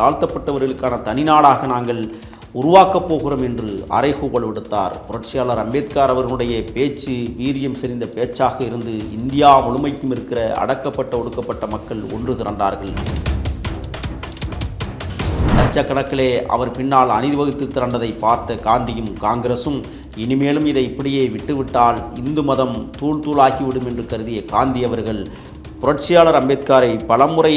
தாழ்த்தப்பட்டவர்களுக்கான தனிநாடாக நாங்கள் உருவாக்கப் போகிறோம் என்று அறைகூவல் விடுத்தார். புரட்சியாளர் அம்பேத்கர் அவர்களுடைய பேச்சு வீரியம் செறிந்த பேச்சாக இருந்து இந்தியா முழுமைக்கும் இருக்கிற அடக்கப்பட்ட ஒடுக்கப்பட்ட மக்கள் ஒன்று திரண்டார்கள். லட்சக்கணக்கிலே அவர் பின்னால் அணிவகுத்து திரண்டதை பார்த்த காந்தியும் காங்கிரசும் இனிமேலும் இதை இப்படியே விட்டுவிட்டால் இந்து மதம் தூள் தூளாகிவிடும் என்று கருதிய காந்தி அவர்கள் புரட்சியாளர் அம்பேத்கரை பலமுறை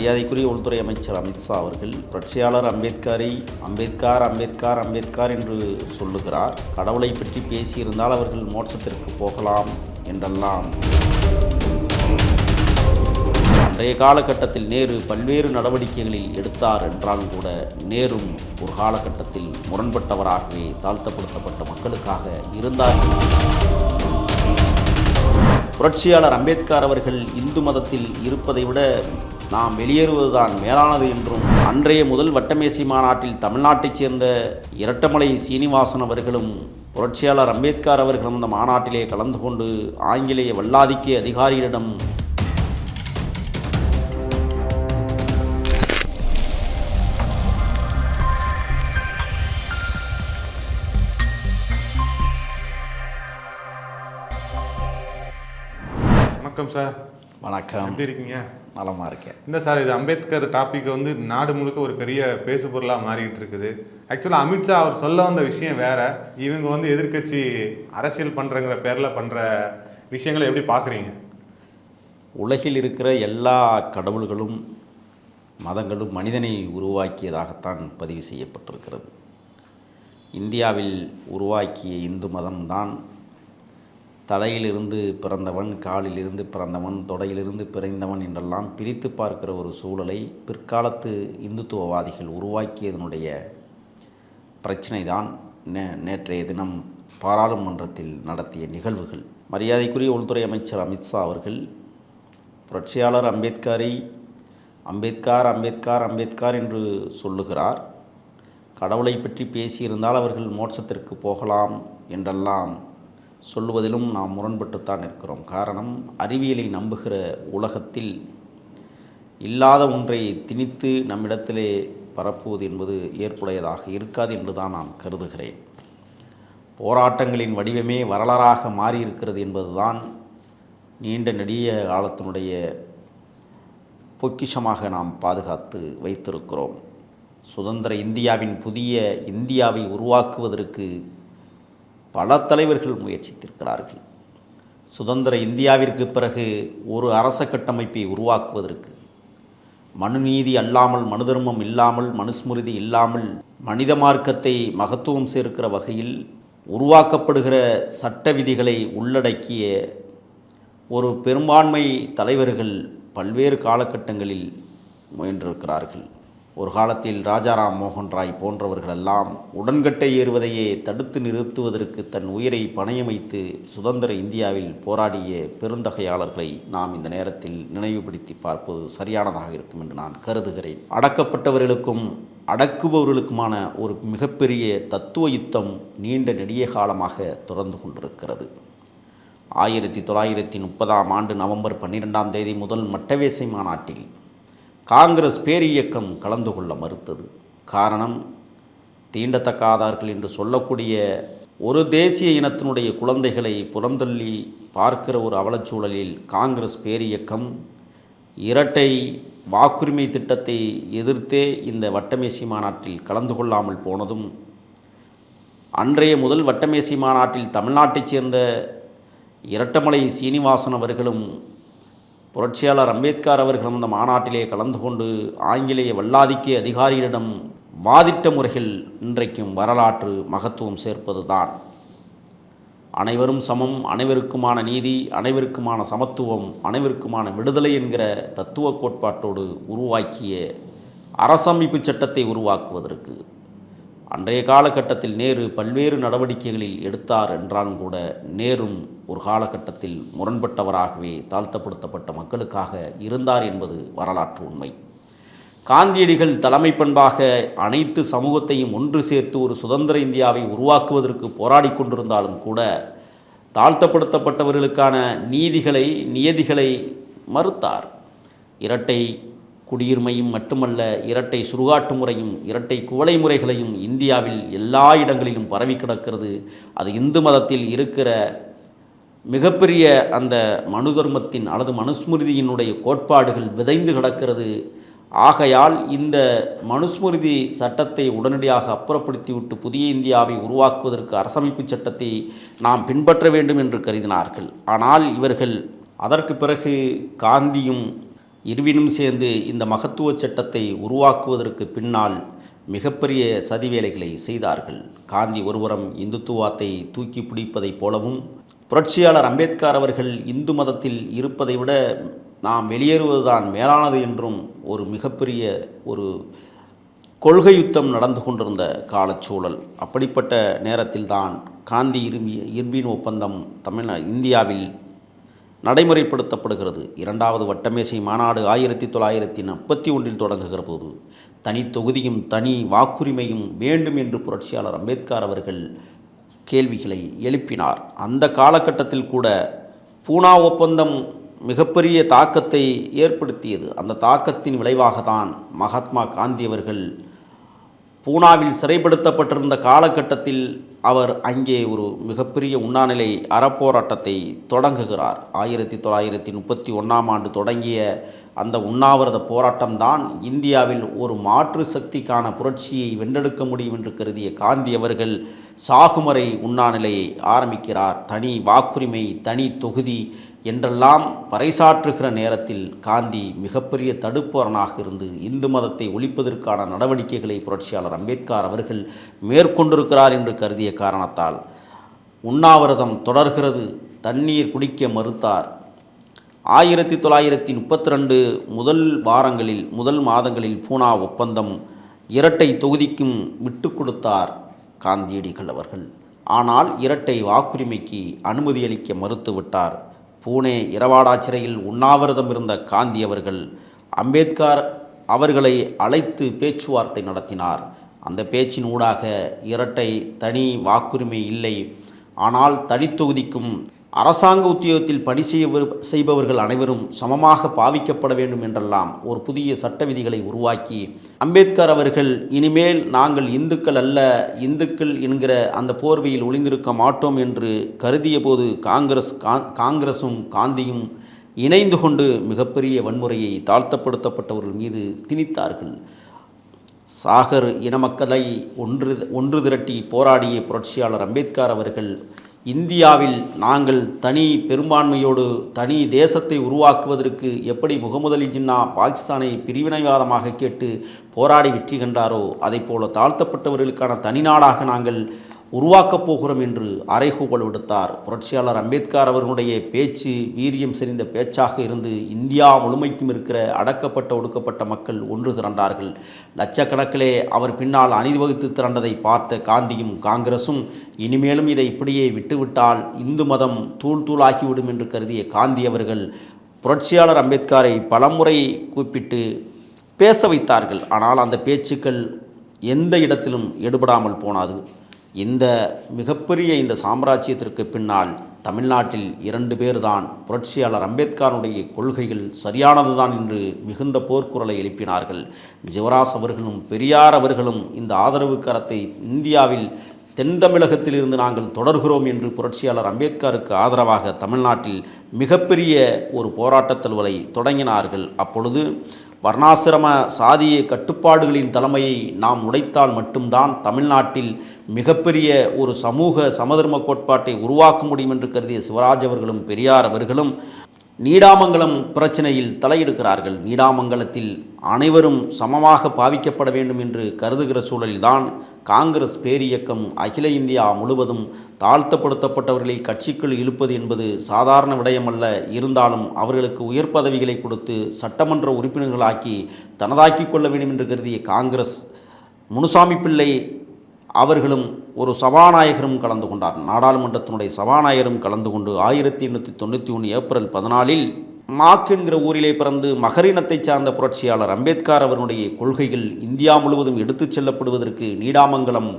மரியாதைக்குரிய உள்துறை அமைச்சர் அமித்ஷா அவர்கள் புரட்சியாளர் அம்பேத்கரை அம்பேத்கர் அம்பேத்கர் அம்பேத்கர் என்று சொல்லுகிறார். கடவுளை பற்றி பேசியிருந்தால் அவர்கள் மோட்சத்திற்கு போகலாம் என்றெல்லாம். அன்றைய காலகட்டத்தில் நேரு பல்வேறு நடவடிக்கைகளில் எடுத்தார் என்றாலும் கூட நேரும் ஒரு காலகட்டத்தில் முரண்பட்டவராகவே தாழ்த்தப்படுத்தப்பட்ட மக்களுக்காக இருந்தார். புரட்சியாளர் அம்பேத்கர் அவர்கள் இந்து மதத்தில் இருப்பதை விட நாம் வெளியேறுவதுதான் மேலானது என்றும் அன்றைய முதல் வட்டமேசை மாநாட்டில் தமிழ்நாட்டைச் சேர்ந்த இரட்டமலை சீனிவாசன் அவர்களும் புரட்சியாளர் அம்பேத்கர் அவர்களும் அந்த மாநாட்டிலே கலந்து கொண்டு ஆங்கிலேய வல்லாதிக்க அதிகாரிகளிடம் வணக்கம் சார். வணக்கம். எப்படி இருக்கீங்க? நலமாக இருக்கேன். இந்த சார் இது அம்பேத்கர் டாபிக் வந்து நாடு முழுக்க ஒரு பெரிய பேசு பொருளாக மாறிக்கிட்டு இருக்குது. ஆக்சுவலாக அமித்ஷா அவர் சொல்ல வந்த விஷயம் வேற. இவங்க வந்து எதிர்க்கட்சி அரசியல் பண்ணுறங்கிற பேரில் பண்ணுற விஷயங்களை எப்படி பார்க்குறீங்க? உலகில் இருக்கிற எல்லா கடவுள்களும் மதங்களும் மனிதனை உருவாக்கியதாகத்தான் பதிவு செய்யப்பட்டிருக்கிறது. இந்தியாவில் உருவாக்கிய இந்து மதம்தான் தலையிலிருந்து பிறந்தவன் காலிலிருந்து பிறந்தவன் தொடையிலிருந்து பிறந்தவன் என்றெல்லாம் பிரித்து பார்க்கிற ஒரு சூழலை பிற்காலத்து இந்துத்துவவாதிகள் உருவாக்கியதனுடைய பிரச்சனை தான் நே நேற்றைய தினம் பாராளுமன்றத்தில் நடத்திய நிகழ்வுகள். மரியாதைக்குரிய உள்துறை அமைச்சர் அமித்ஷா அவர்கள் புரட்சியாளர் அம்பேத்கரை அம்பேத்கார் அம்பேத்கார் அம்பேத்கார் என்று சொல்லுகிறார். கடவுளை பற்றி பேசியிருந்தால் அவர்கள் மோட்சத்திற்கு போகலாம் என்றெல்லாம் சொல்லுவதிலும் நாம் முரண்பட்டுத்தான் இருக்கிறோம் காரணம் அறிவியலை நம்புகிற உலகத்தில் இல்லாத ஒன்றை திணித்து நம்மிடத்திலே பரப்புவது என்பது ஏற்புடையதாக இருக்காது என்று தான் நான் கருதுகிறேன். போராட்டங்களின் வடிவமே வரலாறாக மாறியிருக்கிறது என்பதுதான் நீண்ட நெடிய காலத்தினுடைய பொக்கிஷமாக நாம் பாதுகாத்து வைத்திருக்கிறோம். சுதந்திர இந்தியாவின் புதிய இந்தியாவை உருவாக்குவதற்கு பல தலைவர்கள் முயற்சித்திருக்கிறார்கள். சுதந்திர இந்தியாவிற்கு பிறகு ஒரு அரச கட்டமைப்பை உருவாக்குவதற்கு. மனுநீதி அல்லாமல் மனு தர்மம் இல்லாமல் மனுஸ்மிருதி இல்லாமல் மனித மார்க்கத்தை மகத்துவம் சேர்க்கிற வகையில் உருவாக்கப்படுகிற சட்ட விதிகளை உள்ளடக்கிய ஒரு பெரும்பான்மை தலைவர்கள் பல்வேறு காலகட்டங்களில் முயன்றிருக்கிறார்கள். ஒரு காலத்தில் ராஜாராம் மோகன் ராய் போன்றவர்களெல்லாம் உடன்கட்டை ஏறுவதையே தடுத்து நிறுத்துவதற்கு தன் உயிரை பணயம் வைத்து சுதந்திர இந்தியாவில் போராடிய பெருந்தகையாளர்களை நாம் இந்த நேரத்தில் நினைவுபடுத்தி பார்ப்பது சரியானதாக இருக்கும் என்று நான் கருதுகிறேன். அடக்கப்பட்டவர்களுக்கும் அடக்குபவர்களுக்குமான ஒரு மிகப்பெரிய தத்துவ யுத்தம் நீண்ட நெடிய காலமாக தொடர்ந்து கொண்டிருக்கிறது. ஆயிரத்தி தொள்ளாயிரத்தி முப்பதாம் ஆண்டு நவம்பர் பன்னிரெண்டாம் தேதி முதல் மட்டவேசை மாநாட்டில் காங்கிரஸ் பேரியக்கம் கலந்து கொள்ள மறுத்தது. காரணம் தீண்டத்தக்காதார்கள் என்று சொல்லக்கூடிய ஒரு தேசிய இனத்தினுடைய குழந்தைகளை புறந்தள்ளி பார்க்கிற ஒரு அவலச்சூழலில் காங்கிரஸ் பேரியக்கம் இரட்டை வாக்குரிமை திட்டத்தை எதிர்த்தே இந்த வட்டமேசி மாநாட்டில் கலந்து கொள்ளாமல் போனதும் அன்றைய முதல் வட்டமேசி மாநாட்டில் தமிழ்நாட்டைச் சேர்ந்த இரட்டமலை சீனிவாசன் அவர்களும் புரட்சியாளர் அம்பேத்கர் அவர்களும் அந்த மாநாட்டிலே கலந்து கொண்டு ஆங்கிலேய வல்லாதிக்க அதிகாரிகளிடம் வாதிட்ட முறைகள் இன்றைக்கும் வரலாற்று மகத்துவம் சேர்ப்பதுதான். அனைவரும் சமம் அனைவருக்குமான நீதி அனைவருக்குமான சமத்துவம் அனைவருக்குமான விடுதலை என்கிற தத்துவ கோட்பாட்டோடு உருவாக்கிய அரசமைப்பு சட்டத்தை உருவாக்குவதற்கு அன்றைய காலகட்டத்தில் நேரு பல்வேறு நடவடிக்கைகளில் எடுத்தார் என்றாலும் கூட நேரும் ஒரு காலகட்டத்தில் முரண்பட்டவராகவே தாழ்த்தப்படுத்தப்பட்ட மக்களுக்காக இருந்தார் என்பது வரலாற்று உண்மை. காந்தியடிகள் தலைமை பண்பாக அனைத்து சமூகத்தையும் ஒன்று சேர்த்து ஒரு சுதந்திர இந்தியாவை உருவாக்குவதற்கு போராடி கொண்டிருந்தாலும் கூட தாழ்த்தப்படுத்தப்பட்டவர்களுக்கான நீதிகளை நியதிகளை மறுத்தார். இரட்டை குடியுரிமையும் மட்டுமல்ல இரட்டை சுருகாட்டு முறையும் இரட்டை குவளை முறைகளையும் இந்தியாவில் எல்லா இடங்களிலும் பரவி கிடக்கிறது. அது இந்து மதத்தில் இருக்கிற மிகப்பெரிய அந்த மனு தர்மத்தின் அல்லது மனுஸ்மிருதியினுடைய கோட்பாடுகள் விதைந்து கிடக்கிறது. ஆகையால் இந்த மனுஸ்மிருதி சட்டத்தை உடனடியாக அப்புறப்படுத்திவிட்டு புதிய இந்தியாவை உருவாக்குவதற்கு அரசமைப்பு சட்டத்தை நாம் பின்பற்ற வேண்டும் என்று கருதினார்கள். ஆனால் இவர்கள் அதற்கு பிறகு காந்தியும் இருவினும் சேர்ந்து இந்த மகத்துவ சட்டத்தை உருவாக்குவதற்கு பின்னால் மிகப்பெரிய சதிவேலைகளை செய்தார்கள். காந்தி ஒருபுறம் இந்துத்துவத்தை தூக்கி பிடிப்பதைப் போலவும் புரட்சியாளர் அம்பேத்கர் அவர்கள் இந்து மதத்தில் இருப்பதை விட நாம் வெளியேறுவதுதான் மேலானது என்றும் ஒரு மிகப்பெரிய ஒரு கொள்கை யுத்தம் நடந்து கொண்டிருந்த காலச்சூழல் அப்படிப்பட்ட நேரத்தில்தான் காந்தி இரும்பி இரும்பின் ஒப்பந்தம் தமிழ் இந்தியாவில் நடைமுறைப்படுத்தப்படுகிறது. இரண்டாவது வட்டமேசை மாநாடு ஆயிரத்தி தொள்ளாயிரத்தி முப்பத்தி ஒன்றில் தொடங்குகிற போது தனி தொகுதியும் தனி வாக்குரிமையும் வேண்டும் என்று புரட்சியாளர் அம்பேத்கர் அவர்கள் கேள்விகளை எழுப்பினார். அந்த காலகட்டத்தில் கூட பூனா ஒப்பந்தம் மிகப்பெரிய தாக்கத்தை ஏற்படுத்தியது. அந்த தாக்கத்தின் விளைவாக தான் மகாத்மா காந்தி அவர்கள் பூனாவில் சிறைப்படுத்தப்பட்டிருந்த காலகட்டத்தில் அவர் அங்கே ஒரு மிகப்பெரிய உண்ணாநிலை அறப்போராட்டத்தை தொடங்குகிறார். ஆயிரத்தி தொள்ளாயிரத்தி முப்பத்தி ஒன்றாம் ஆண்டு தொடங்கிய அந்த உண்ணாவிரத போராட்டம்தான் இந்தியாவில் ஒரு மாற்று சக்திக்கான புரட்சியை வென்றெடுக்க முடியும் என்று கருதிய காந்தி அவர்கள் சாகுமறை உண்ணாநிலையை ஆரம்பிக்கிறார். தனி வாக்குரிமை தனி தொகுதி என்றெல்லாம் பறைசாற்றுகிற நேரத்தில் காந்தி மிகப்பெரிய தடுப்பவரனாக இருந்து இந்து மதத்தை ஒழிப்பதற்கான நடவடிக்கைகளை புரட்சியாளர் அம்பேத்கர் அவர்கள் மேற்கொண்டிருக்கிறார் என்று கருதிய காரணத்தால் உண்ணாவிரதம் தொடர்கிறது தண்ணீர் குடிக்க மறுத்தார். ஆயிரத்தி தொள்ளாயிரத்தி முப்பத்தி ரெண்டு முதல் வாரங்களில் முதல் மாதங்களில் பூனா ஒப்பந்தம் இரட்டை தொகுதிக்கும் விட்டு கொடுத்தார் காந்தியடிகள் அவர்கள். ஆனால் இரட்டை வாக்குரிமைக்கு அனுமதி அளிக்க மறுத்துவிட்டார். பூனே இரவாடா சிறையில் உண்ணாவிரதம் இருந்த காந்தி அவர்கள் அம்பேத்கர் அவர்களை அழைத்து பேச்சுவார்த்தை நடத்தினார். அந்த பேச்சின் ஊடாக இரட்டை தனி வாக்குரிமை இல்லை. ஆனால் தனித்தொகுதிக்கும் அரசாங்க உத்தியோகத்தில் பணி செய்ய செய்பவர்கள் அனைவரும் சமமாக பாவிக்கப்பட வேண்டும் என்றெல்லாம் ஒரு புதிய சட்ட விதிகளை உருவாக்கி அம்பேத்கர் அவர்கள் இனிமேல் நாங்கள் இந்துக்கள் அல்ல இந்துக்கள் என்கிற அந்த போர்வையில் ஒளிந்திருக்க மாட்டோம் என்று கருதிய போது காங்கிரஸ் காங்கிரசும் காந்தியும் இணைந்து கொண்டு மிகப்பெரிய வன்முறையை தாழ்த்தப்படுத்தப்பட்டவர்கள் மீது திணித்தார்கள். சாகர் இன மக்களை ஒன்று ஒன்று திரட்டி போராடிய புரட்சியாளர் அம்பேத்கர் அவர்கள் இந்தியாவில் நாங்கள் தனி பெரும்பான்மையோடு தனி தேசத்தை உருவாக்குவதற்கு எப்படி முகமது அலி ஜின்னா பாகிஸ்தானை பிரிவினைவாதமாக கேட்டு போராடி வெற்றி கண்டாரோ அதைப்போல தாழ்த்தப்பட்டவர்களுக்கான தனிநாடாக நாங்கள் உருவாக்கப் போகிறோம் என்று அறைகூவல் விடுத்தார். புரட்சியாளர் அம்பேத்கர் அவர்களுடைய பேச்சு வீரியம் செறிந்த பேச்சாக இருந்து இந்தியா முழுமைக்கும் இருக்கிற அடக்கப்பட்ட ஒடுக்கப்பட்ட மக்கள் ஒன்று திரண்டார்கள். லட்சக்கணக்கிலே அவர் பின்னால் அணிவகுத்து திரண்டதை பார்த்த காந்தியும் காங்கிரசும் இனிமேலும் இதை இப்படியே விட்டுவிட்டால் இந்து மதம் தூள் தூளாகிவிடும் என்று கருதிய காந்தி அவர்கள் புரட்சியாளர் அம்பேத்கரை பலமுறை கூப்பிட்டு பேச வைத்தார்கள். ஆனால் அந்த பேச்சுக்கள் எந்த இடத்திலும் எடுபடாமல் போனாது. இந்த மிகப்பெரிய இந்த சாம்ராஜ்யத்திற்கு பின்னால் தமிழ்நாட்டில் இரண்டு பேர்தான் புரட்சியாளர் அம்பேத்கருடைய கொள்கைகள் சரியானதுதான் என்று மிகுந்த போர்க்குரலை எழுப்பினார்கள். ஜிவராஜ் அவர்களும் பெரியார் அவர்களும் இந்த ஆதரவு கரத்தை இந்தியாவில் தென் தமிழகத்திலிருந்து நாங்கள் தொடர்கிறோம் என்று புரட்சியாளர் அம்பேத்கருக்கு ஆதரவாக தமிழ்நாட்டில் மிகப்பெரிய ஒரு போராட்டத் தழுவலை தொடங்கினார்கள். அப்பொழுது வர்ணாசிரம சாதிய கட்டுப்பாடுகளின் தலைமையை நாம் உடைத்தால் மட்டும்தான் தமிழ்நாட்டில் மிகப்பெரிய ஒரு சமூக சமதர்ம கோட்பாட்டை உருவாக்க முடியும் என்று கருதிய சிவராஜ் அவர்களும் பெரியார் அவர்களும் நீடாமங்கலம் பிரச்சனையில் தலையெடுக்கிறார்கள் நீடாமங்கலத்தில் அனைவரும் சமமாக பாவிக்கப்பட வேண்டும் என்று கருதுகிற சூழலில்தான் காங்கிரஸ் பேரியக்கம் அகில இந்தியா முழுவதும் தாழ்த்தப்படுத்தப்பட்டவர்களை கட்சிக்குள் இழுப்பது என்பது சாதாரண விடயமல்ல. இருந்தாலும் அவர்களுக்கு உயர் பதவிகளை கொடுத்து சட்டமன்ற உறுப்பினர்களாக்கி தனதாக்கி கொள்ள வேண்டும் என்று கருதிய காங்கிரஸ் முனுசாமி பிள்ளை அவர்களும் ஒரு சபாநாயகரும் கலந்து கொண்டார். நாடாளுமன்றத்தினுடைய சபாநாயகரும் கலந்து கொண்டு ஆயிரத்தி எண்ணூற்றி தொண்ணூற்றி ஒன்று ஏப்ரல் பதினாலில் மாக் என்கிற ஊரிலே பிறந்து மகரினத்தைச் சார்ந்த புரட்சியாளர் அம்பேத்கர் அவருடைய கொள்கைகள் இந்தியா முழுவதும் எடுத்துச் செல்லப்படுவதற்கு நீடாமங்கலம்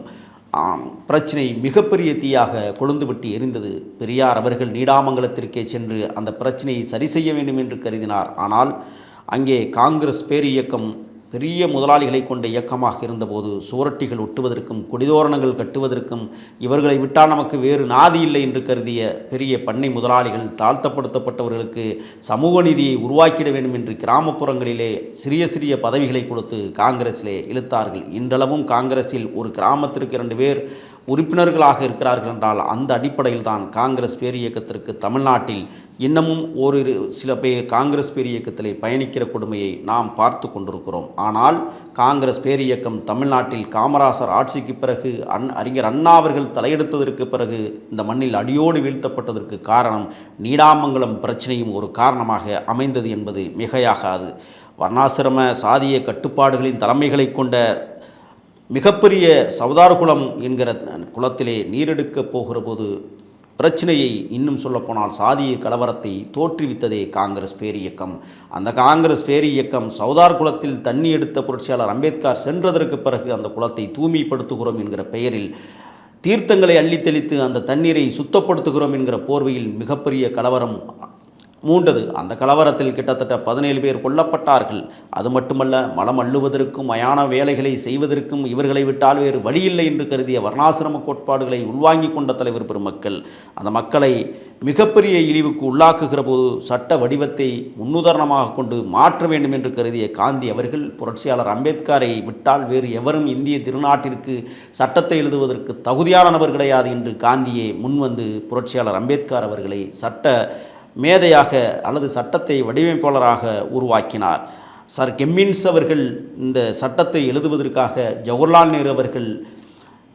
பிரச்சினை மிகப்பெரிய தீயாக கொழுந்துவிட்டு எரிந்தது. பெரியார் அவர்கள் நீடாமங்கலத்திற்கே சென்று அந்த பிரச்சனையை சரி செய்ய வேண்டும் என்று கருதினார். ஆனால் அங்கே காங்கிரஸ் பேர் இயக்கம் பெரிய முதலாளிகளை கொண்ட இயக்கமாக இருந்தபோது சுவரொட்டிகள் ஒட்டுவதற்கும் கொடிதோரணங்கள் கட்டுவதற்கும் இவர்களை விட்டால் நமக்கு வேறு நாதி இல்லை என்று கருதிய பெரிய பண்ணை முதலாளிகள் தாழ்த்தப்படுத்தப்பட்டவர்களுக்கு சமூக நீதியை உருவாக்கிட வேண்டும் என்று கிராமப்புறங்களிலே சிறிய சிறிய பதவிகளை கொடுத்து காங்கிரஸிலே இழுத்தார்கள். இன்றளவும் காங்கிரஸில் ஒரு கிராமத்திற்கு இரண்டு பேர் உறுப்பினர்களாக இருக்கிறார்கள் என்றால் அந்த அடிப்படையில் தான் காங்கிரஸ் பேரியக்கத்திற்கு தமிழ்நாட்டில் இன்னமும் ஓரிரு சில பேர் காங்கிரஸ் பேரியக்கத்தில் பயணிக்கிற கொடுமையை நாம் பார்த்து கொண்டிருக்கிறோம். ஆனால் காங்கிரஸ் பேரியக்கம் தமிழ்நாட்டில் காமராசர் ஆட்சிக்கு பிறகு அன் அறிஞர் அண்ணா அவர்கள் தலையெடுத்ததற்கு பிறகு இந்த மண்ணில் அடியோடு வீழ்த்தப்பட்டதற்கு காரணம் நீடாமங்கலம் பிரச்சனையும் ஒரு காரணமாக அமைந்தது என்பது மிகையாகாது. வர்ணாசிரம சாதிய கட்டுப்பாடுகளின் தலைமைகளை கொண்ட மிகப்பெரிய சவுதார்குளம் என்கிற குளத்திலே நீரெடுக்கப் போகிற போது பிரச்சனையை இன்னும் சொல்லப்போனால் சாதிய கலவரத்தை தோற்றுவித்ததே காங்கிரஸ் பேரியக்கம் அந்த காங்கிரஸ் பேரியக்கம் சவுதார் குளத்தில் தண்ணி எடுத்த புரட்சியாளர் அம்பேத்கர் சென்றதற்கு பிறகு அந்த குளத்தை தூய்மைப்படுத்துகிறோம் என்கிற பெயரில் தீர்த்தங்களை அள்ளித்தெளித்து அந்த தண்ணீரை சுத்தப்படுத்துகிறோம் என்கிற போர்வையில் மிகப்பெரிய கலவரம் மூண்டது. அந்த கலவரத்தில் கிட்டத்தட்ட பதினேழு பேர் கொல்லப்பட்டார்கள். அது மட்டுமல்ல மலம் அள்ளுவதற்கும் மயான வேலைகளை செய்வதற்கும் இவர்களை விட்டால் வேறு வழியில்லை என்று கருதிய வர்ணாசிரம கோட்பாடுகளை உள்வாங்கி கொண்ட தலைவர் பெருமக்கள் அந்த மக்களை மிகப்பெரிய இழிவுக்கு உள்ளாக்குகிற போது சட்ட வடிவத்தை முன்னுதாரணமாக கொண்டு மாற்ற வேண்டும் என்று கருதிய காந்தி அவர்கள் புரட்சியாளர் அம்பேத்கரை விட்டால் வேறு எவரும் இந்திய திருநாட்டிற்கு சட்டத்தை எழுதுவதற்கு தகுதியான நபர் கிடையாது என்று காந்தியே முன்வந்து புரட்சியாளர் அம்பேத்கர் அவர்களை சட்ட மேதையாக அல்லது சட்டத்தை வடிவமைப்பாளராக உருவாக்கினார். சர் கெம்மின்ஸ் அவர்கள் இந்த சட்டத்தை எழுதுவதற்காக ஜவஹர்லால் நேரு அவர்கள்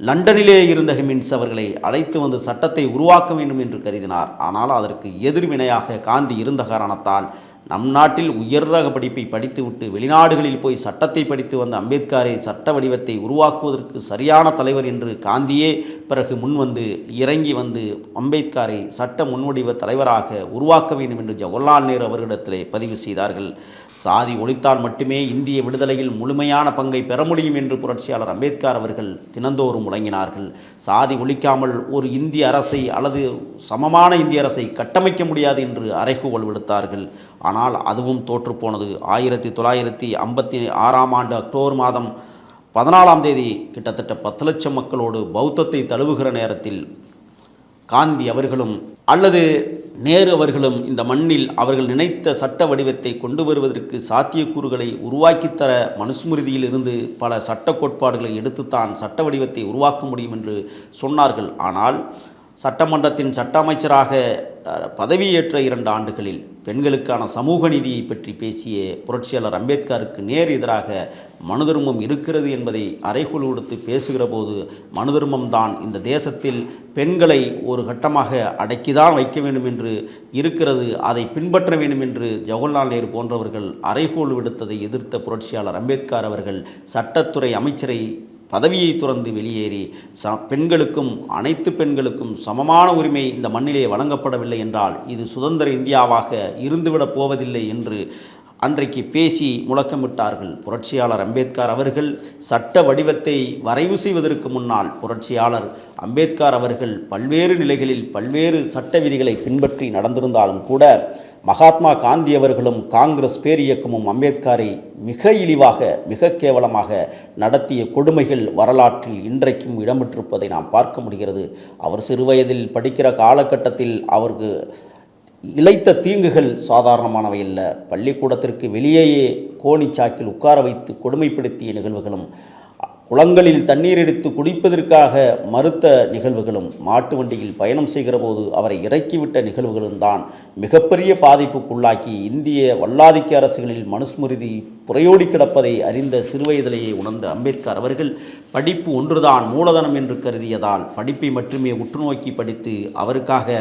லண்டனிலே இருந்த ஹெமின்ஸ் அவர்களை அழைத்து வந்து சட்டத்தை உருவாக்க வேண்டும் என்று கருதினார். ஆனால் அதற்கு எதிர்வினையாக காந்தி இருந்த காரணத்தால் நம் நாட்டில் உயர் ரக படிப்பை படித்துவிட்டு வெளிநாடுகளில் போய் சட்டத்தை படித்து வந்த அம்பேத்கரை சட்ட வடிவத்தை உருவாக்குவதற்கு சரியான தலைவர் என்று காந்தியே பிறகு முன்வந்து இறங்கி வந்து அம்பேத்கரை சட்ட முன்வடிவ தலைவராக உருவாக்க வேண்டும் என்று ஜவஹர்லால் நேரு அவர்களிடத்திலே பதிவு செய்தார்கள். சாதி ஒழித்தால் மட்டுமே இந்திய விடுதலையில் முழுமையான பங்கை பெற முடியும் என்று புரட்சியாளர் அம்பேத்கர் அவர்கள் தினந்தோறும் முழங்கினார்கள். சாதி ஒழிக்காமல் ஒரு இந்திய அரசை அல்லது சமமான இந்திய அரசை கட்டமைக்க முடியாது என்று அறைகூவல் விடுத்தார்கள். ஆனால் அதுவும் தோற்றுப்போனது ஆயிரத்தி தொள்ளாயிரத்தி ஐம்பத்தி ஆறாம் ஆண்டு அக்டோபர் மாதம் பதினாலாம் தேதி கிட்டத்தட்ட பத்து லட்சம் மக்களோடு பௌத்தத்தை தழுவுகிற நேரத்தில் காந்தி அவர்களும் அல்லது நேரு அவர்களும் இந்த மண்ணில் அவர்கள் நினைத்த சட்ட வடிவத்தை கொண்டு வருவதற்கு சாத்தியக்கூறுகளை உருவாக்கித்தர மனுஸ்மிருதியில் இருந்து பல சட்ட கோட்பாடுகளை எடுத்துத்தான் சட்ட வடிவத்தை உருவாக்க முடியும் என்று சொன்னார்கள். ஆனால் சட்டமன்றத்தின் சட்ட அமைச்சராக பதவியேற்ற இரண்டு ஆண்டுகளில் பெண்களுக்கான சமூக நீதியை பற்றி பேசிய புரட்சியாளர் அம்பேத்கருக்கு நேர் எதிராக மனுதர்மம் இருக்கிறது என்பதை அறைகோல் கொடுத்து பேசுகிற போது மனுதர்மம் தான் இந்த தேசத்தில் பெண்களை ஒரு கட்டமாக அடக்கிதான் வைக்க வேண்டும் என்று இருக்கிறது அதை பின்பற்ற வேண்டும் என்று ஜவஹர்லால் நேரு போன்றவர்கள் அறைகோல் விடுத்ததை எதிர்த்த புரட்சியாளர் அம்பேத்கர் அவர்கள் சட்டத்துறை அமைச்சரை பதவியை துறந்து வெளியேறி ச பெண்களுக்கும் அனைத்து பெண்களுக்கும் சமமான உரிமை இந்த மண்ணிலே வழங்கப்படவில்லை என்றால் இது சுதந்திர இந்தியாவாக இருந்துவிடப் போவதில்லை என்று அன்றைக்கு பேசி முழக்கமிட்டார்கள் புரட்சியாளர் அம்பேத்கர் அவர்கள். சட்ட வடிவத்தை வரைவு செய்வதற்கு முன்னால் புரட்சியாளர் அம்பேத்கர் அவர்கள் பல்வேறு நிலைகளில் பல்வேறு சட்ட விதிகளை பின்பற்றி நடந்திருந்தாலும் கூட மகாத்மா காந்தி அவர்களும் காங்கிரஸ் பேரியக்கமும் அம்பேத்கரை மிக இழிவாக மிக கேவலமாக நடத்திய கொடுமைகள் வரலாற்றில் இன்றைக்கும் இடம்பெற்றிருப்பதை நாம் பார்க்க முடிகிறது. அவர் சிறுவயதில் படிக்கிற காலகட்டத்தில் அவருக்கு இழைத்த தீங்குகள் சாதாரணமானவை அல்ல. பள்ளிக்கூடத்திற்கு வெளியேயே கோணிச்சாக்கில் உட்கார வைத்து கொடுமைப்படுத்திய நிகழ்வுகளும் குளங்களில் தண்ணீர் எடுத்து குடிப்பதற்காக மறுத்த நிகழ்வுகளும் மாட்டு வண்டியில் பயணம் செய்கிற போது அவரை இறக்கிவிட்ட நிகழ்வுகளும் தான் மிகப்பெரிய பாதிப்புக்குள்ளாக்கி இந்திய வல்லாதிக்க அரசுகளில் மனுஸ்மிருதி புறையோடி கிடப்பதை அறிந்த சிறுவயதிலேயே உணர்ந்த அம்பேத்கர் அவர்கள் படிப்பு ஒன்றுதான் மூலதனம் என்று கருதியதால் படிப்பை மட்டுமே உற்றுநோக்கி படித்து அவருக்காக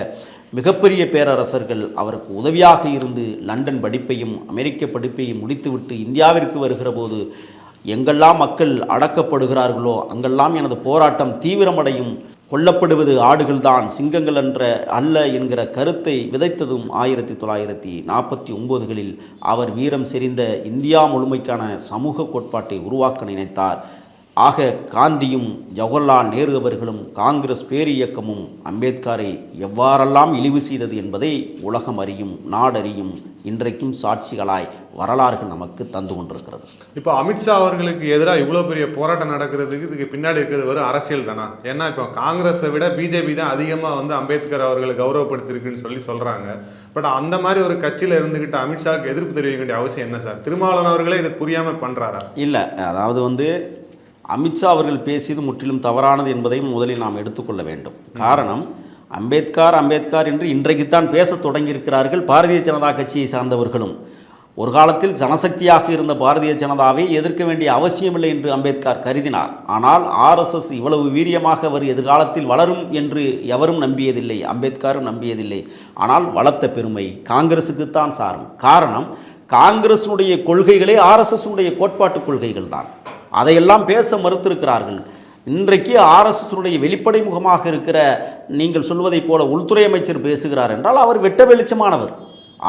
மிகப்பெரிய பேரரசர்கள் அவருக்கு உதவியாக இருந்து லண்டன் படிப்பையும் அமெரிக்க படிப்பையும் முடித்துவிட்டு இந்தியாவிற்கு வருகிற போது எங்கெல்லாம் மக்கள் அடக்கப்படுகிறார்களோ அங்கெல்லாம் எனது போராட்டம் தீவிரமடையும் கொல்லப்படுவது ஆடுகள்தான் சிங்கங்கள் என்ற அல்ல என்கிற கருத்தை விதைத்ததும் ஆயிரத்தி தொள்ளாயிரத்தி நாற்பத்தி ஒம்போதுகளில் அவர் வீரம் செறிந்த இந்தியா முழுமைக்கான சமூக கோட்பாட்டை உருவாக்க நினைத்தார். ஆக காந்தியும் ஜவஹர்லால் நேரு அவர்களும் காங்கிரஸ் பேரியக்கமும் அம்பேத்கரை எவ்வாறெல்லாம் இழிவு செய்தது என்பதை உலகம் அறியும் நாடறியும் இன்றைக்கும் சாட்சிகளாய் வரலாறுகள் நமக்கு தந்து கொண்டிருக்கிறது. இப்போ அமித்ஷா அவர்களுக்கு எதிராக இவ்வளோ பெரிய போராட்டம் நடக்கிறதுக்கு இதுக்கு பின்னாடி இருக்கிறது வெறும் அரசியல் தானா? ஏன்னா இப்போ காங்கிரஸை விட பிஜேபி தான் அதிகமாக வந்து அம்பேத்கர் அவர்களை கௌரவப்படுத்திருக்குன்னு சொல்லி சொல்கிறாங்க பட் அந்த மாதிரி ஒரு கட்சியில் இருந்துக்கிட்டு அமித்ஷாவுக்கு எதிர்ப்பு தெரிவிக்க வேண்டிய அவசியம் என்ன சார்? திருமாவளவன் அவர்களே இதை புரியாமல் பண்ணுறாரா இல்லை அதாவது வந்து அமித்ஷா அவர்கள் பேசியது முற்றிலும் தவறானது என்பதையும் முதலில் நாம் எடுத்துக்கொள்ள வேண்டும். காரணம் அம்பேத்கர் அம்பேத்கர் என்று இன்றைக்குத்தான் பேசத் தொடங்கியிருக்கிறார்கள் பாரதிய ஜனதா கட்சியை சார்ந்தவர்களும். ஒரு காலத்தில் ஜனசக்தியாக இருந்த பாரதிய ஜனதாவை எதிர்க்க வேண்டிய அவசியமில்லை என்று அம்பேத்கர் கருதினார். ஆனால் ஆர்எஸ்எஸ் இவ்வளவு வீரியமாக அவர் எதிர்காலத்தில் வளரும் என்று எவரும் நம்பியதில்லை அம்பேத்கரும் நம்பியதில்லை. ஆனால் வளர்த்த பெருமை காங்கிரசுக்குத்தான் சாரும். காரணம் காங்கிரஸுடைய கொள்கைகளே ஆர்எஸ்எஸ்னுடைய கோட்பாட்டு கொள்கைகள் தான் அதையெல்லாம் பேச மறுத்திருக்கிறார்கள். இன்றைக்கு ஆர்எஸ்எஸ்னுடைய வெளிப்படை முகமாக இருக்கிற நீங்கள் சொல்வதைப் போல உள்துறை அமைச்சர் பேசுகிறார் என்றால் அவர் வெட்ட வெளிச்சமானவர்.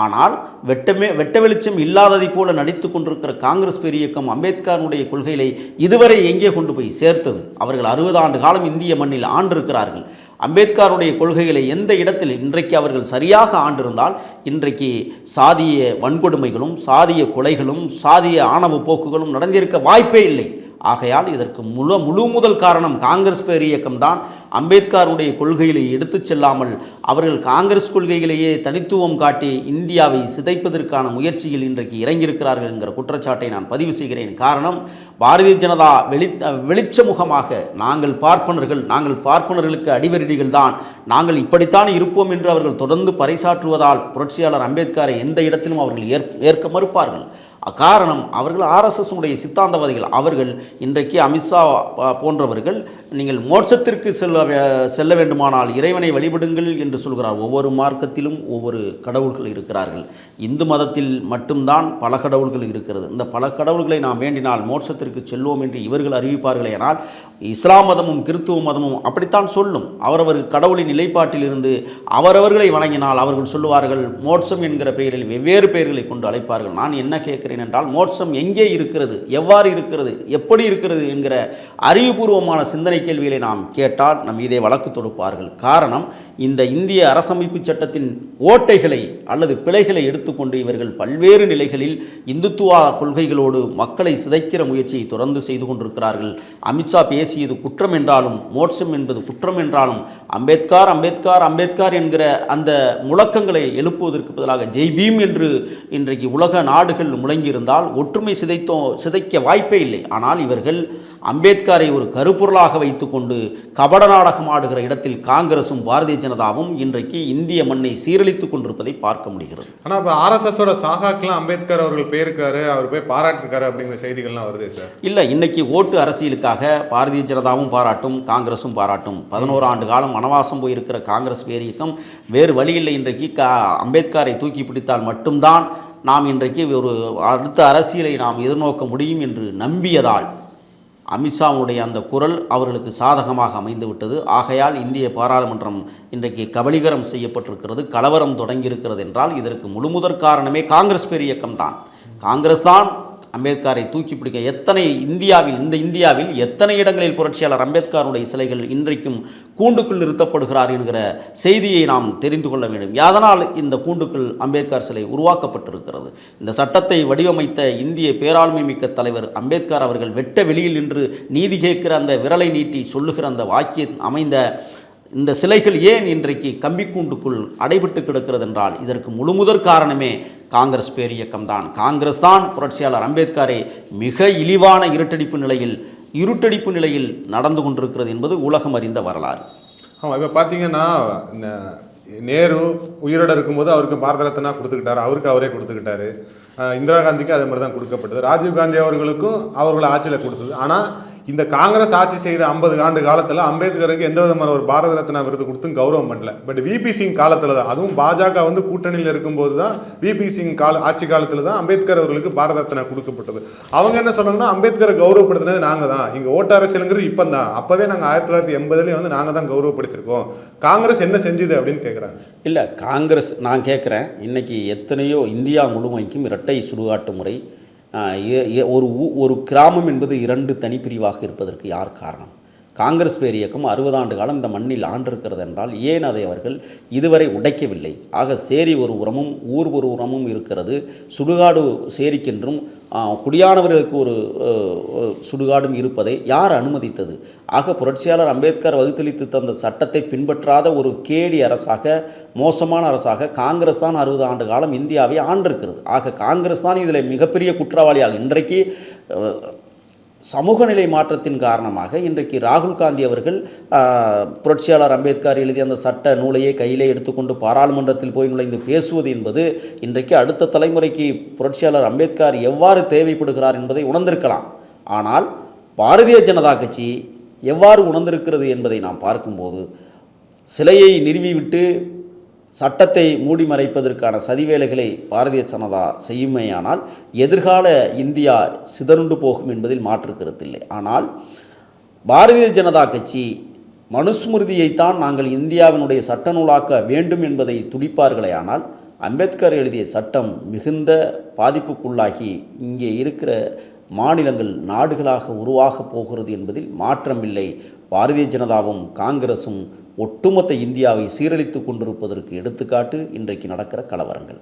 ஆனால் வெட்டமே வெட்ட வெளிச்சம் இல்லாததைப் போல நடித்து கொண்டிருக்கிற காங்கிரஸ் பெரியக்கம் அம்பேத்கருடைய கொள்கைகளை இதுவரை எங்கே கொண்டு போய் சேர்த்தது? அவர்கள் அறுபது ஆண்டு காலம் இந்திய மண்ணில் ஆண்டிருக்கிறார்கள். அம்பேத்கருடைய கொள்கைகளை எந்த இடத்தில் இன்றைக்கு அவர்கள் சரியாக ஆண்டிருந்தால் இன்றைக்கு சாதிய வன்கொடுமைகளும் சாதிய கொலைகளும் சாதிய ஆணவ போக்குகளும் நடந்திருக்க வாய்ப்பே இல்லை. ஆகையால் இதற்கு முழு முழு முதல் காரணம் காங்கிரஸ் பேர் இயக்கம்தான். அம்பேத்கருடைய கொள்கைகளை எடுத்துச் செல்லாமல் அவர்கள் காங்கிரஸ் கொள்கைகளையே தனித்துவம் காட்டி இந்தியாவை சிதைப்பதற்கான முயற்சியில் இன்றைக்கு இறங்கியிருக்கிறார்கள் என்கிற குற்றச்சாட்டை நான் பதிவு செய்கிறேன். காரணம் பாரதிய ஜனதா வெளி வெளிச்ச முகமாக நாங்கள் பார்ப்பனர்கள் நாங்கள் பார்ப்பனர்களுக்கு அடிவருடிகள் தான். நாங்கள் இப்படித்தான் இருப்போம் என்று அவர்கள் தொடர்ந்து பறைசாற்றுவதால் புரட்சியாளர் அம்பேத்கரை எந்த இடத்திலும் அவர்கள் ஏற் ஏற்க மறுப்பார்கள். காரணம் அவர்கள் ஆர்எஸ்எஸ் உடைய சித்தாந்தவாதிகள். அவர்கள் இன்றைக்கு அமித்ஷா போன்றவர்கள் நீங்கள் மோட்சத்திற்கு செல்ல வே- செல்ல வேண்டுமானால் இறைவனை வழிபடுங்கள் என்று சொல்கிறார். ஒவ்வொரு மார்க்கத்திலும் ஒவ்வொரு கடவுள்கள் இருக்கிறார்கள். இந்து மதத்தில் மட்டும்தான் பல கடவுள்கள் இருக்கிறது. இந்த பல கடவுள்களை நாம் வேண்டினால் மோட்சத்திற்கு செல்வோம் என்று இவர்கள் அறிவிப்பார்களே ஆனால் இஸ்லாம் மதமும் கிறித்துவ மதமும் அப்படித்தான் சொல்லும். அவரவர் கடவுளின் நிலைப்பாட்டிலிருந்து அவரவர்களை வணங்கினால் அவர்கள் சொல்லுவார்கள் மோட்சம் என்கிற பெயரில் வெவ்வேறு பெயர்களை கொண்டு அழைப்பார்கள். நான் என்ன கேட்கிறேன் என்றால் மோட்சம் எங்கே இருக்கிறது எவ்வாறு இருக்கிறது எப்படி இருக்கிறது என்கிற அறிவுபூர்வமான சிந்தனை கேள்விகளை நாம் கேட்டால் நம் இதை வழக்கு தொடுப்பார்கள். காரணம் இந்த இந்திய அரசமைப்பு சட்டத்தின் ஓட்டைகளை அல்லது பிழைகளை எடுத்துக்கொண்டு இவர்கள் பல்வேறு நிலைகளில் இந்துத்துவ கொள்கைகளோடு மக்களை சிதைக்கிற முயற்சியை தொடர்ந்து செய்து கொண்டிருக்கிறார்கள். அமித்ஷா பேசியது குற்றம் என்றாலும் மோட்சம் என்பது குற்றம் என்றாலும் அம்பேத்கர் அம்பேத்கர் அம்பேத்கர் என்கிற அந்த முழக்கங்களை எழுப்புவதற்கு பதிலாக ஜெய் பீம் என்று இன்றைக்கு உலக நாடுகள் முழங்கியிருந்தால் ஒற்றுமை சிதைத்தோ சிதைக்க வாய்ப்பே இல்லை. ஆனால் இவர்கள் அம்பேத்கரை ஒரு கருப்பொருளாக வைத்துக்கொண்டு கபட நாடகம் ஆடுகிற இடத்தில் காங்கிரசும் பாரதிய ஜனதாவும் இன்றைக்கு இந்திய மண்ணை சீரழித்துக் கொண்டிருப்பதை பார்க்க முடிகிறது. ஆனால் இப்போ ஆர்எஸ்எஸோட சாகாக்கெல்லாம் அம்பேத்கர் அவர்கள் போயிருக்காரு அவர் போய் பாராட்டிருக்காரு அப்படிங்கிற செய்திகள்லாம் வருதே சார்? இல்லை இன்னைக்கு ஓட்டு அரசியலுக்காக பாரதிய ஜனதாவும் பாராட்டும் காங்கிரஸும் பாராட்டும். பதினோரு ஆண்டு காலம் வனவாசம் போயிருக்கிற காங்கிரஸ் பேர் இயக்கம் வேறு வழியில்லை இன்றைக்கு கா அம்பேத்கரை தூக்கி பிடித்தால் மட்டும்தான் நாம் இன்றைக்கு ஒரு அடுத்த அரசியலை நாம் எதிர்நோக்க முடியும் என்று நம்பியதால் அமித்ஷாவுடைய அந்த குரல் அவர்களுக்கு சாதகமாக அமைந்துவிட்டது. ஆகையால் இந்திய பாராளுமன்றம் இன்றைக்கு கபலீகரம் செய்யப்பட்டிருக்கிறது கலவரம் தொடங்கியிருக்கிறது என்றால் இதற்கு முழுமுதற் காரணமே காங்கிரஸ் பேரியக்கம் தான் காங்கிரஸ் தான் அம்பேத்கரை தூக்கி பிடிக்க எத்தனை இந்தியாவில் இந்த இந்தியாவில் எத்தனை இடங்களில் புரட்சியாளர் அம்பேத்கருடைய சிலைகள் இன்றைக்கும் கூண்டுக்குள் நிறுத்தப்படுகிறார் என்கிற செய்தியை நாம் தெரிந்து கொள்ள வேண்டும். அதனால் இந்த கூண்டுக்குள் அம்பேத்கர் சிலை உருவாக்கப்பட்டிருக்கிறது? இந்த சட்டத்தை வடிவமைத்த இந்திய பேராண்மை மிக்க தலைவர் அம்பேத்கர் அவர்கள் வெட்ட வெளியில் நின்று நீதி கேட்கிற அந்த விரலை நீட்டி சொல்லுகிற அந்த வாக்கிய அமைந்த இந்த சிலைகள் ஏன் இன்றைக்கு கம்பிக்கூண்டுக்குள் அடைபட்டு கிடக்கிறது என்றால் இதற்கு முழுமுதற் காரணமே காங்கிரஸ் பேரியக்கம்தான் காங்கிரஸ் தான் புரட்சியாளர் அம்பேத்கரை மிக இழிவான இருட்டடிப்பு நிலையில் இருட்டடிப்பு நிலையில் நடந்து கொண்டிருக்கிறது என்பது உலகம் அறிந்த வரலாறு. ஆமாம் இப்போ பார்த்தீங்கன்னா நேரு உயிரோட இருக்கும்போது அவருக்கு பாரத ரத்னா கொடுத்துக்கிட்டாரு. அவருக்கு அவரே கொடுத்துக்கிட்டாரு. இந்திரா காந்திக்கு அதே மாதிரி தான் கொடுக்கப்பட்டது. ராஜீவ் காந்தி அவர்களுக்கும் அவர்களை ஆட்சியில் கொடுத்தது. ஆனால் இந்த காங்கிரஸ் ஆட்சி செய்த ஐம்பது ஆண்டு காலத்தில் அம்பேத்கருக்கு எந்த விதமான ஒரு பாரத ரத்னா விருது கொடுத்தும் கௌரவம் பண்ணல. பட் விபி சிங் காலத்தில் தான் அதுவும் பாஜக வந்து கூட்டணியில் இருக்கும்போது தான் விபி சிங் கால ஆட்சி காலத்தில் தான் அம்பேத்கர் அவர்களுக்கு பாரத ரத்னா கொடுக்கப்பட்டது. அவங்க என்ன சொன்னாங்கன்னா அம்பேத்கரை கௌரவப்படுத்தினது நாங்கள் தான் இங்கே ஓட்டு அரசியலுங்கிறது இப்போ தான் அப்போவே நாங்கள் ஆயிரத்தி தொள்ளாயிரத்தி எண்பதுலேயே வந்து நாங்கள் தான் கௌரவப்படுத்திருக்கோம். காங்கிரஸ் என்ன செஞ்சுது அப்படின்னு கேட்குறாங்க இல்லை காங்கிரஸ் நான் கேட்குறேன் இன்னைக்கு எத்தனையோ இந்தியா முழுமைக்கும் இரட்டை சுடுகாட்டு முறை ஒரு ஊ- ஒரு கிராமம் என்பது இரண்டு தனிப்பிரிவாக இருப்பதற்கு யார் காரணம்? காங்கிரஸ் பேர் இயக்கம் அறுபது ஆண்டு காலம் இந்த மண்ணில் ஆண்டிருக்கிறது என்றால் ஏன் அதை அவர்கள் இதுவரை உடைக்கவில்லை? ஆக சேரி ஒரு உரமும் ஊர் ஒரு உரமும் இருக்கிறது. சுடுகாடு சேரிக்கென்றும் குடியானவர்களுக்கு ஒரு சுடுகாடும் இருப்பதை யார் அனுமதித்தது? ஆக புரட்சியாளர் அம்பேத்கர் வகுத்தளித்து தந்த சட்டத்தை பின்பற்றாத ஒரு கேடி அரசாக மோசமான அரசாக காங்கிரஸ் தான் அறுபது ஆண்டு காலம் இந்தியாவை ஆண்டிருக்கிறது. ஆக காங்கிரஸ் தான் இதில் மிகப்பெரிய குற்றவாளியாக இன்றைக்கு சமூக நிலை மாற்றத்தின் காரணமாக இன்றைக்கு ராகுல் காந்தி அவர்கள் புரட்சியாளர் அம்பேத்கர் எழுதிய அந்த சட்ட நூலையே கையிலே எடுத்துக்கொண்டு பாராளுமன்றத்தில் போய் நுழைந்து பேசுவது என்பது இன்றைக்கு அடுத்த தலைமுறைக்கு புரட்சியாளர் அம்பேத்கர் எவ்வாறு தேவைப்படுகிறார் என்பதை உணர்ந்திருக்கலாம். ஆனால் பாரதிய ஜனதா கட்சி எவ்வாறு உணர்ந்திருக்கிறது என்பதை நாம் பார்க்கும்போது சிலையை நிறுவிவிட்டு சட்டத்தை மூடி மறைப்பதற்கான சதிவேலைகளை பாரதிய ஜனதா செய்யுமேயானால் எதிர்கால இந்தியா சிதறுண்டு போகும் என்பதில் மாற்று கருத்தில்லை ஆனால் பாரதிய ஜனதா கட்சி மனுஸ்மிருதியைத்தான் நாங்கள் இந்தியாவினுடைய சட்ட நூலாக்க வேண்டும் என்பதை துடிப்பார்களே ஆனால் அம்பேத்கர் எழுதிய சட்டம் மிகுந்த பாதிப்புக்குள்ளாகி இங்கே இருக்கிற மாநிலங்கள் நாடுகளாக உருவாகப் போகிறது என்பதில் மாற்றமில்லை. பாரதிய ஜனதாவும் காங்கிரசும் ஒட்டுமொத்த இந்தியாவை சீரழித்து கொண்டிருப்பதற்கு எடுத்துக்காட்டு இன்றைக்கு நடக்கிற கலவரங்கள்.